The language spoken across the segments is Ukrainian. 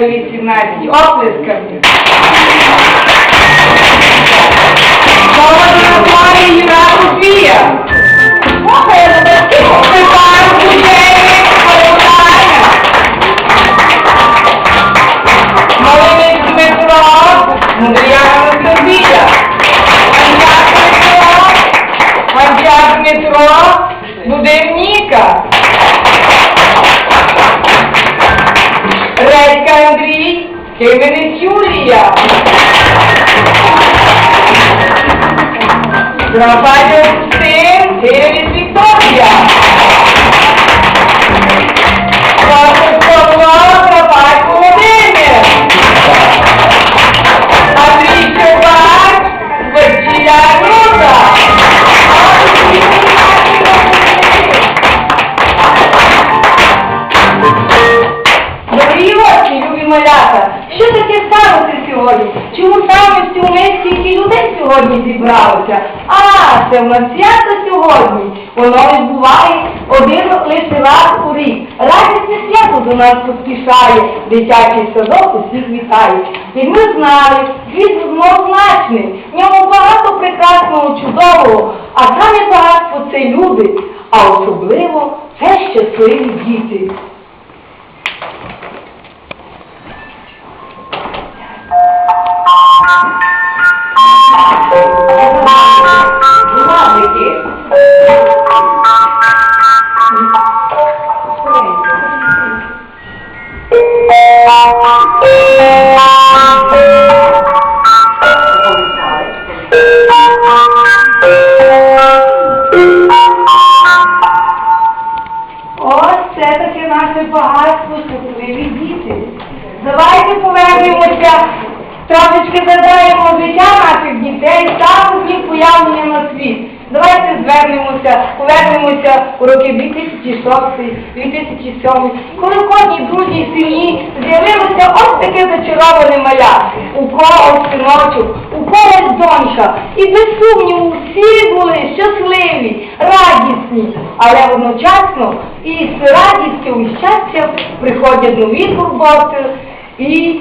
дитячого садочка номер 18. Оплесками. You're on. Це в нас свято сьогодні. Воно відбуває один лише раз у рік. Радісне свято до нас поспішає, дитячий садок усіх вітає. І ми знали, світ однозначний, в ньому багато прекрасного, чудового, а саме багатство це люди, а особливо це щасливі діти. Владики. Трошечки життя наших дітей, з їх появлення на світ. Давайте звернемося, повернемося у роки 2006-2007, коли в кожній дружній сім'ї з'явилося ось таке зачароване маля. У когось синочок, у когось донька. І без сумніву всі були щасливі, радісні, але одночасно із радістю і щастям приходять нові турботи і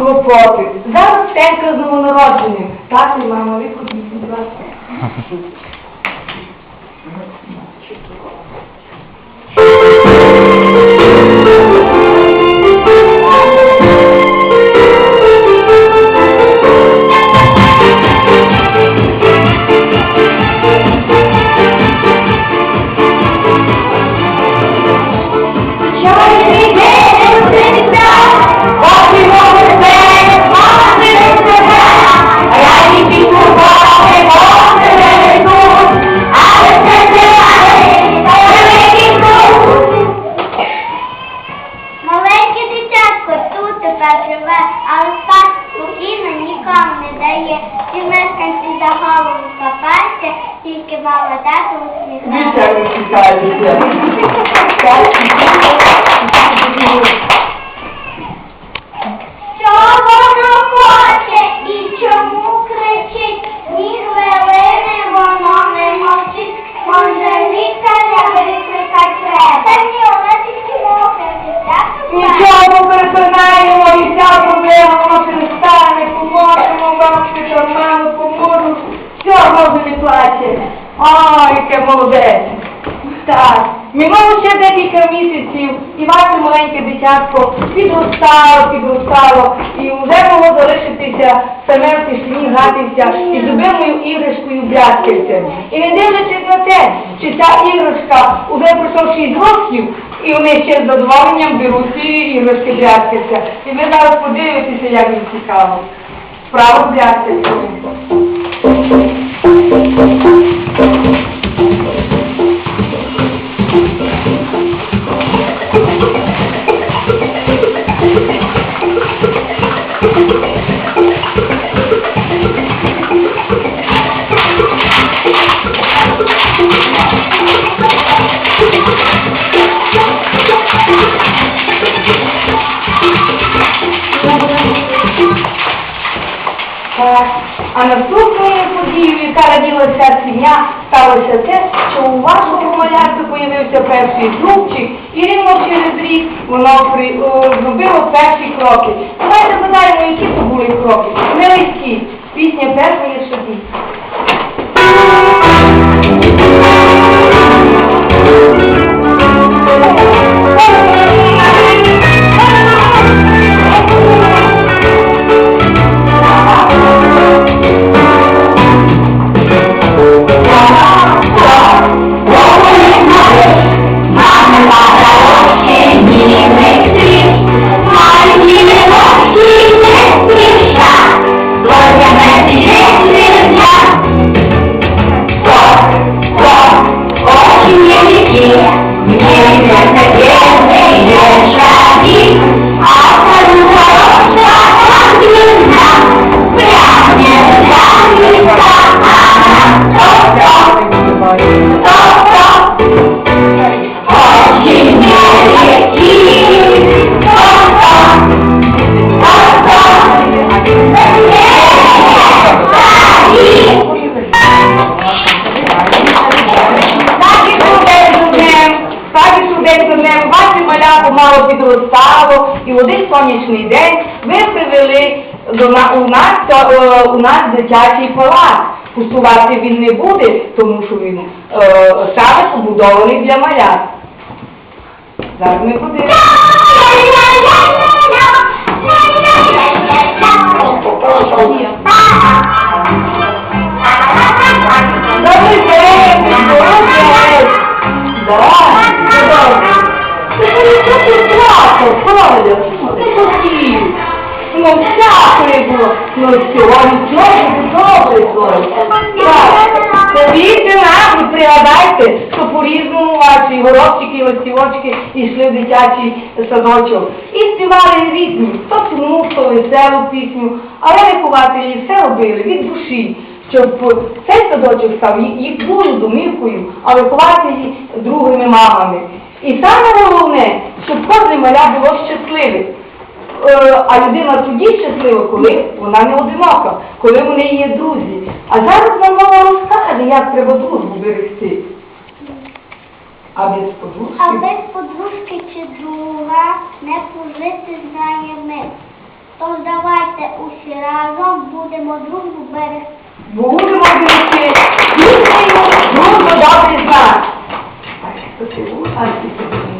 клопоти. Зараз стенка з новонародженим. Тато і мама, ви будь ласка. Тільки мама. Вітаю, вітаю. Що воно хоче і чому кричить? Ні хвилини воно не мовчить. Може лікаря викликать треба. Та ні, вона тільки мовчить. Нічого переконаємо, і вся проблема може не стане, поможемо, бабці, та маму поможуть. Все, може плаче. Ой, яке молодець. Так, минуло ще декілька місяців, і ваше маленьке дитятко підростало, підростало, і вже могло залишитися саме в тишині гратися із любимою іграшкою брязкальцем. І не дивлячись на те, що ця іграшка уже пройшов 6 років, і вони ще з задоволенням беруть ці іграшки брязкальця. І ви зараз подивитеся, як їм цікаво. Справа брязкальця. Так. Появився перший зубчик, і рівно через рік о, зробило перші кроки. Давайте згадаємо, які то були кроки. Не легкі. Пісня першої собі. Помало підростало, і в один сонячний день ви привели до на, у нас е, у нас дитячий палац. Пустувати він не буде, тому що він е, саме побудований для малят. Зараз ми подивимося. Добрий день, молодець! Да, добре. Коля, не хотів. Ну, всякої було. Ну, сьогодні знову добре, Коля. Повірте нам пригадайте, що по-різному ваші горобчики і листівочки йшли в дитячий садочок. І співали різні, хто сумну, хто веселу пісню, але вихователі все робили від душі щоб цей садочок став їх- їхньою домівкою, а вихователі другими мамами. І саме головне, щоб кожне маля було щасливе. Е, А людина тоді щаслива, коли вона не одинока, коли в неї є друзі. А зараз нам мама розкаже, як треба дружбу берегти. А без подружки? А без подружки чи друга не пожити знаємо. Тож давайте усі разом будемо дружбу берегти. Будемо берегти дружбу добрий знак. А що ти? А ти?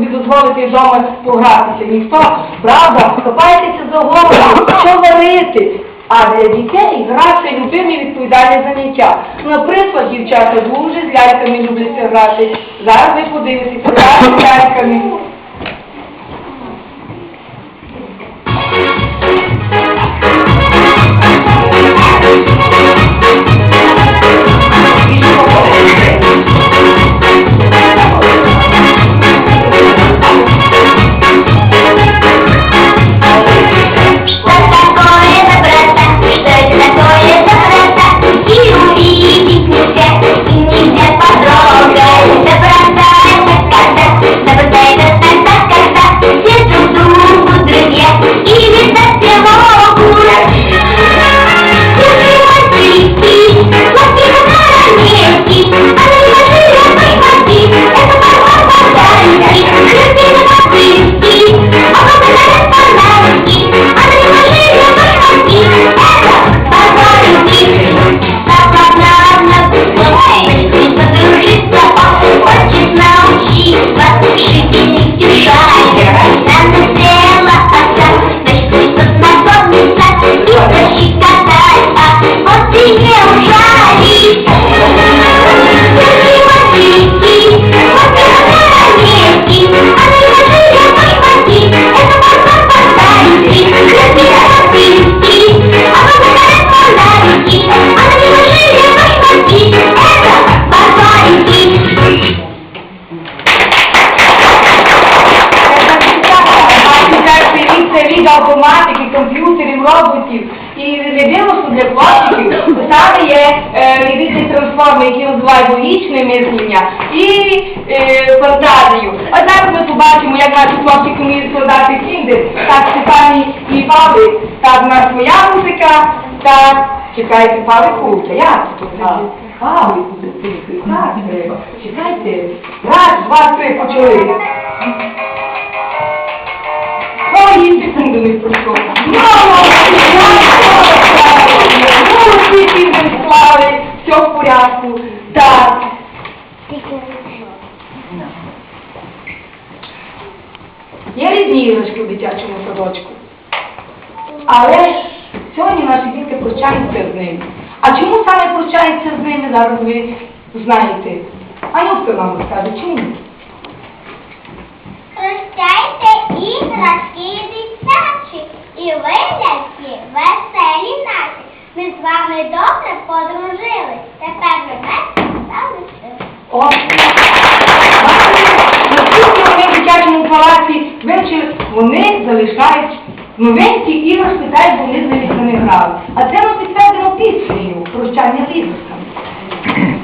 собі дозволити вдома погратися? Ніхто. Правда, копайтеся за голову, що варити. А для дітей гра це любимі відповідальне заняття. Наприклад, дівчата дуже з ляльками любляться грати. Зараз ви подивитеся, грати з ляльками. Для хлопчиків, саме є е, різні трансформи, які називають логічне мислення і е, фантазію. А зараз ми побачимо, як наші хлопчики вміють складати кіндер. Так, Степані і Павлик, так, нас своя музика, так, чекайте, Павлик куча, як тут? Павлик, так, чекайте, раз, два, три, почали. Ой, і секунду не пройшло. Мамо, ну, всі кіндер склали, все в порядку, так. Є різні іграшки в дитячому садочку. Але ж сьогодні наші діти прощаються з ними. А чому саме прощаються з ними, зараз ви знаєте. Анюшка нам розкаже, чому? Прощайте іграшки дитячі і вигляді веселі наші. Ми вами добре подружили. Тепер мене залишили. О! Наскільки вони в дитячому палаці вечір вони залишають новенькі і розпитають, вони з не грали. А це ми підтвердимо піснею прощання з іграшками.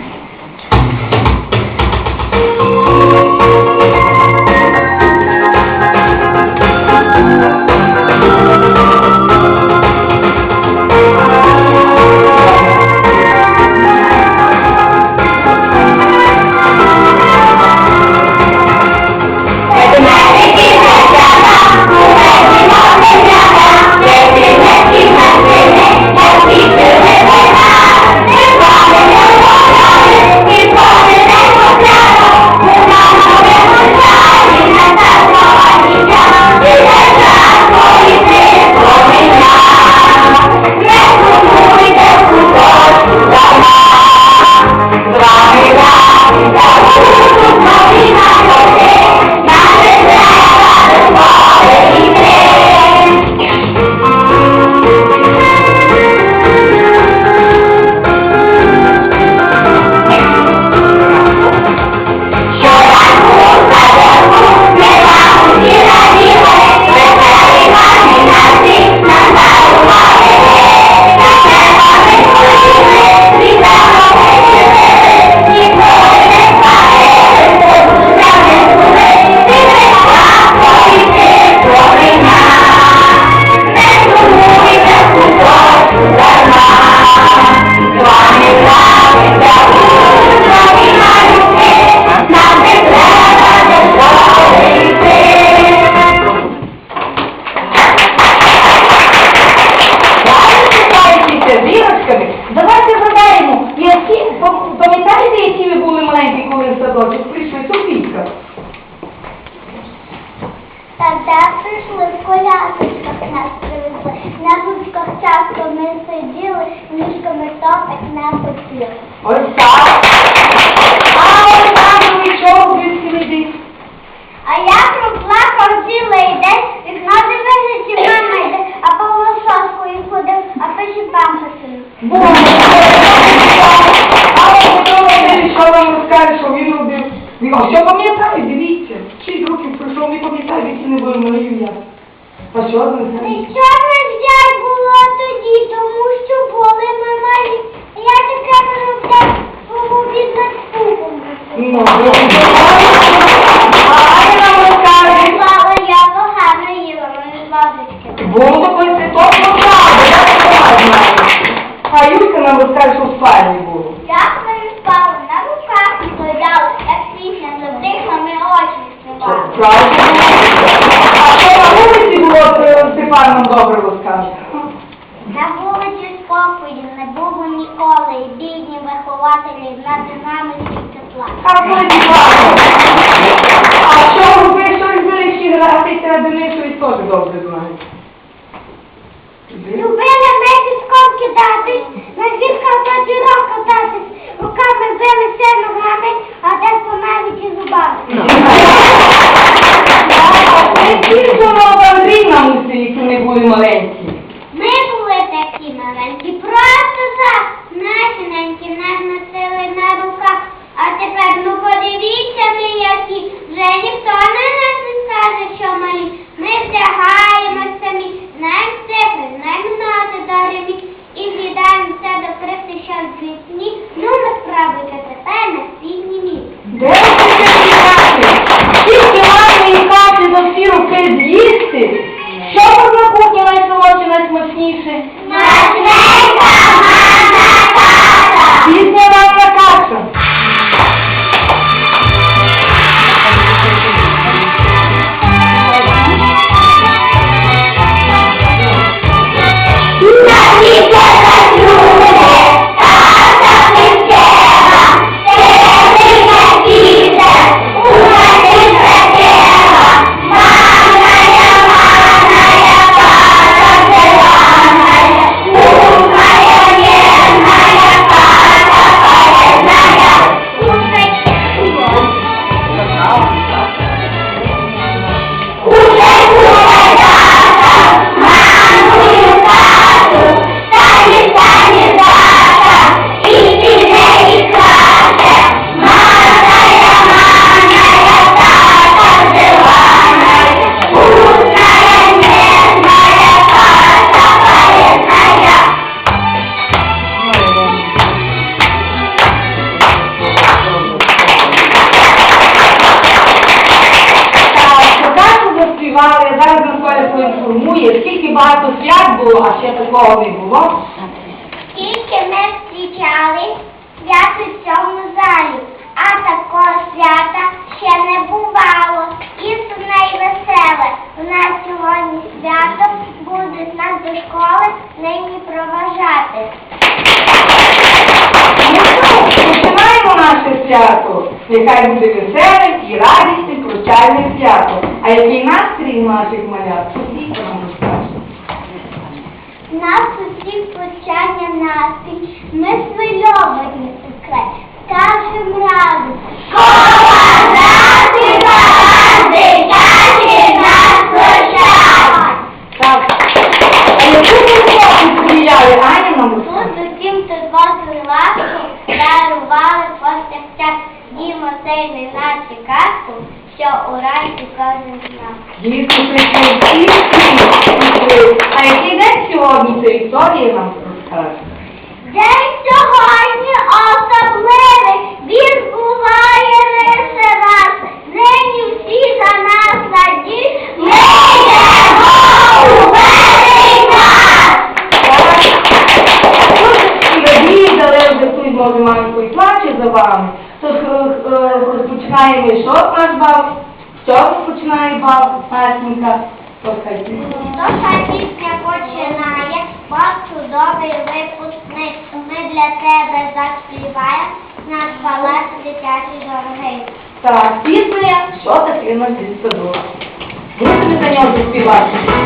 Не не були мої я. А що ви знаєте? Нічого було тоді, тому що були ми малі. Я таке не взяв свого бізнес-пупом. Ну, а Аня нам розкаже. Слава, я погано їла, мене. Було такої це точно правда, я не знаю. А Юлька нам розкаже, що в спальні було. Як ми спали, на руках стояли, як пісня задихами очі співали. Правда? А що на вулиці було, то Степан нам добре розкаже. На вулиці спокою не було ніколи, і бідні вихователі над нами тепла. А дівчата? А що робити, що любили ще гратися, Денисові теж добре знають. Любили ми піском кидатись, на дівках на дірок співали, зараз Миколя поінформує, скільки багато свят було, а ще такого не було. Скільки ми зустрічали свято в цьому залі, а такого свята ще не бувало. І сумне і веселе. У нас сьогодні свято будуть нас до школи нині проважати. Ну що, починаємо наше свято. Нехай буде веселим і радісним прощальне свято. А який настрій у наших малят? Сусідка нам розкаже. Нас усіх прощання настрій, ми свильовані секрет, скажем разом. Каже нас прощає. Так. А яку ви стріляли, Аня нам Тут усім турботу ласку дарували повсякчас. Дімо цей не наче казку, що у райці кожен з. Дійсно, всі всі. А який день сьогодні? Це історія нам розкаже. День сьогодні особливий, він буває лише раз. Нині всі за нас раді, ми йдемо у великий клас. Відали вже тут, може, маленько і плаче за вами. То е, е, розпочинаємо і що наш бал? Що розпочинає бал, Настенька? Слухайте. Пісня починає, Бог чудовий випускник, ми для тебе заспіваємо, наш палац дитячий дорогий. Так, пісня, що таке наш дитсадок? Будете за нього заспівати?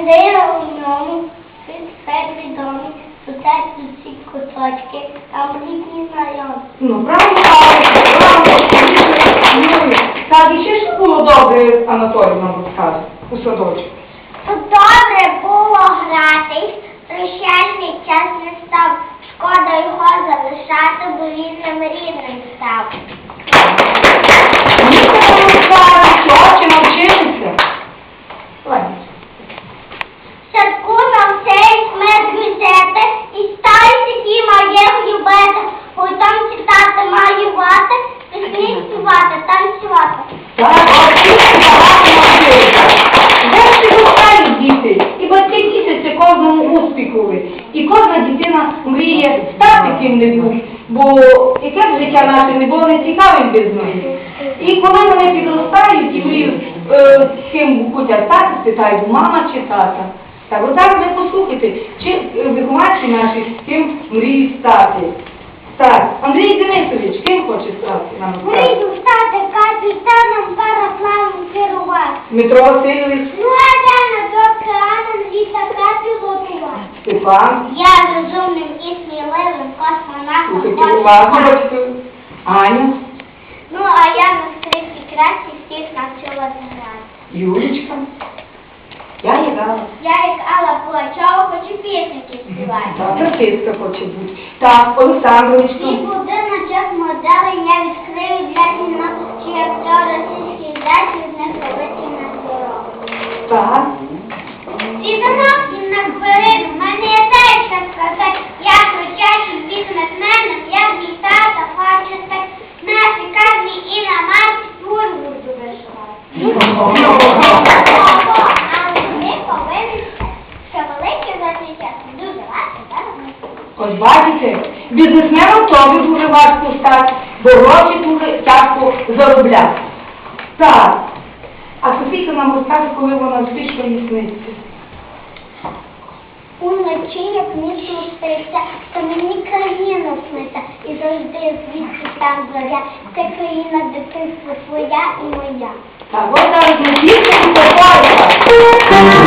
Визира у ньому все відомий, сусед усі кусочки, там літні знайомі. Ну, правильно, правильно, ну, Так, і ще що було добре, Анатолій нам розкаже, у садочку. Тут добре було гратись, прощальний час не став. Шкода його залишати, бо він нам рідним став. Ніхто не розкаже, що чи навчилися. І кожна дитина мріє стати ким-небудь, бо яке б життя наше не було нецікавим без них. І коли вони підростають і мріють, е, ким хочуть стати, питають, мама чи тата. Так, от зараз ви послухайте, чи е, вихованці наші ким мріють стати. Так, Андрій Денисович, ким хоче стати? Нам? Мрію стати капітаном парапланом керувати. Дмитро Васильович, Ну, а я на океаном літака пілотувати. Степан, Я розумним і сміливим космонавтом слухайте уважно, батьки. Аня, Ну, а я на скрипці краще всіх навчилася грати. Юлечка. Я грала. Я як Алла Пугачова хочу пісеньки співати. Завтра киска хоче бути. Так, Олександрович, Свій будиночок модели я відкрию для кімнати, як то російські здачі з них на дорогу. Так. І на хвилину, в мене є те, що сказати. Я кричачий бізнесменом, я мій тата, хочу так. Наші казні і на масі твою буду вишивати. Але ми повинні, що великі за цей час дуже важко заробити. Ось бачите, бізнесменам теж дуже важко бо дуже тяжко заробляти. Так. А Софійка нам розкаже, коли вона їй сниться. Уночі, як місто спиться, то мені країна сниться, і завжди звідси там зоря. Це країна дитинства твоя і моя. Так, ось зараз ми дійсно попаємо.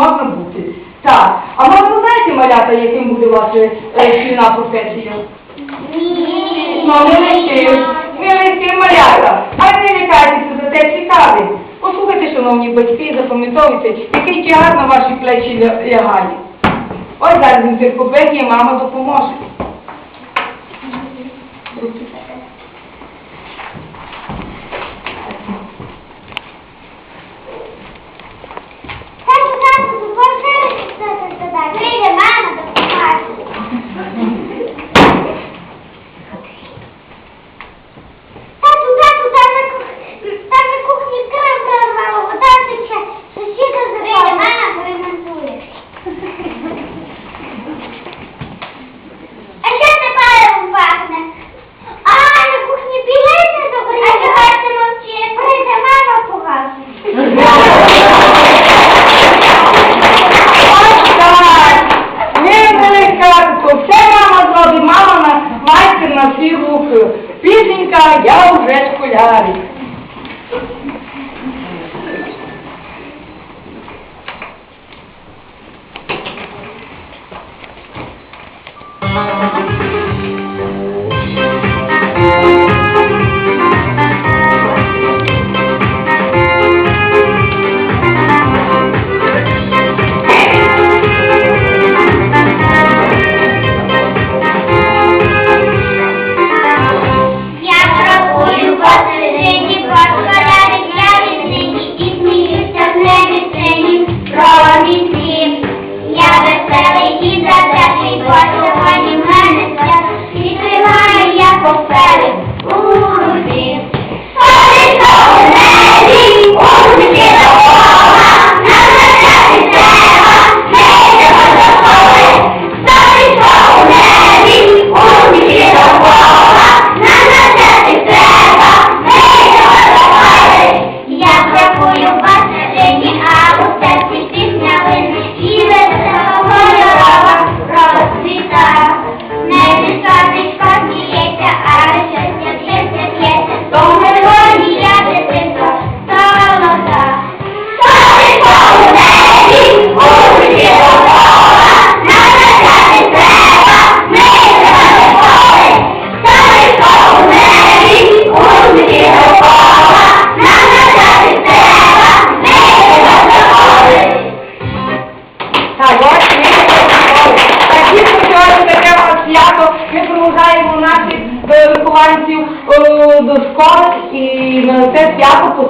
Можна бути. Так, а може ви знаєте, малята, яким буде ваша е, шкільна професія? Ні. Ну, не лише, не лише малята. А не лякайтеся за те цікаве. Послухайте, шановні батьки, запам'ятовуйте, який тягар на ваші плечі лягає. Ось зараз інтеркопедія, мама допоможе. Тату, тату, допоможи писати задачу. Прийде мама, допоможе. Тату, тату, там на кухні, там кран прорвало, вода тече. Сусіда запала. Bye. На це